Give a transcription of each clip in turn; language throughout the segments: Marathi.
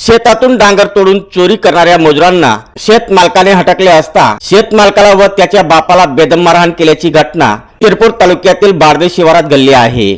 शेतातून डांगर तोडून चोरी करणाऱ्या मजुरांना शेत मालकाने हटकले असता शेतमालकाला व त्याच्या बापाला बेदम मारहाण केल्याची घटना शिरपूर तालुक्यातील बार्दे शिवारात घडली आहे.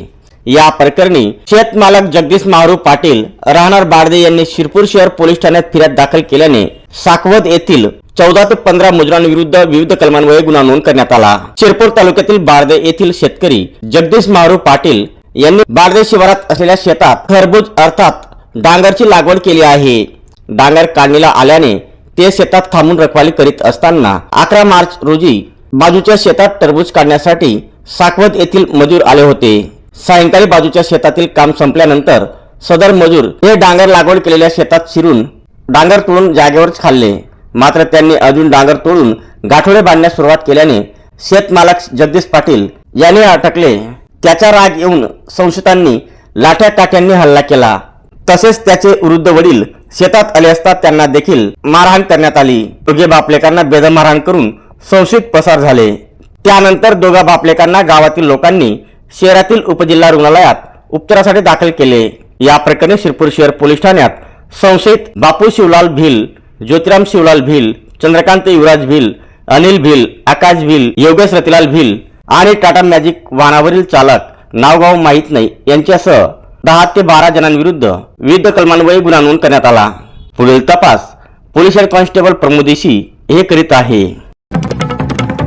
या प्रकरणी शेतमालक जगदीश महारू पाटील राहणार बार्दे यांनी शिरपूर शहर पोलीस ठाण्यात फिर्याद दाखल केल्याने साकवद येथील चौदा ते पंधरा मजुरांविरुद्ध विविध कलमांमुळे गुन्हा नोंद करण्यात आला. शिरपूर तालुक्यातील बारदे येथील शेतकरी जगदीश महारू पाटील यांनी बारदे शिवारात असलेल्या शेतात खरबूज अर्थात डांगरची लागवड केली आहे. डांगर काढणीला आल्याने ते शेतात थांबून रखवाली करीत असताना अकरा मार्च रोजी बाजूच्या शेतात टरबूज काढण्यासाठी साकवत येथील मजूर आले होते. सायंकाळी बाजूच्या शेतातील काम संपल्यानंतर सदर मजूर हे डांगर लागवड केलेल्या शेतात शिरून डांगर तोडून जागेवरच खाल्ले. मात्र त्यांनी अजून डांगर तोडून गाठोडे बांधण्यास सुरुवात केल्याने शेतमालक जगदीश पाटील याने अटकले. त्याचा राग येऊन संशयितांनी लाठ्या काठ्यांनी हल्ला केला. तसेच त्याचे वृद्ध वडील शेतात आले असता त्यांना देखील मारहाण करण्यात आली. दोघे बापलेकांना बेदम मारहाण करून संशयित पसार झाले. त्यानंतर दोघा बापलेकांना गावातील लोकांनी शहरातील उपजिल्हा रुग्णालयात उपचारासाठी दाखल केले. या प्रकरणी शिरपूर शहर पोलीस ठाण्यात संशयित बापू शिवलाल भिल ज्योतिराम शिवलाल भिल चंद्रकांत युवराज भिल अनिल भिल आकाश भिल योगेश रतिलाल भिल आणि टाटा मॅजिक वाहनावरील चालक नावगाव माहीत नाही यांच्यासह दहा ते बारा जणांविरुद्ध विविध कलमान्वये गुन्हा नोंद करण्यात आला. पुढील तपास पोलीस हेड कॉन्स्टेबल प्रमोदेशी हे करीत आहे.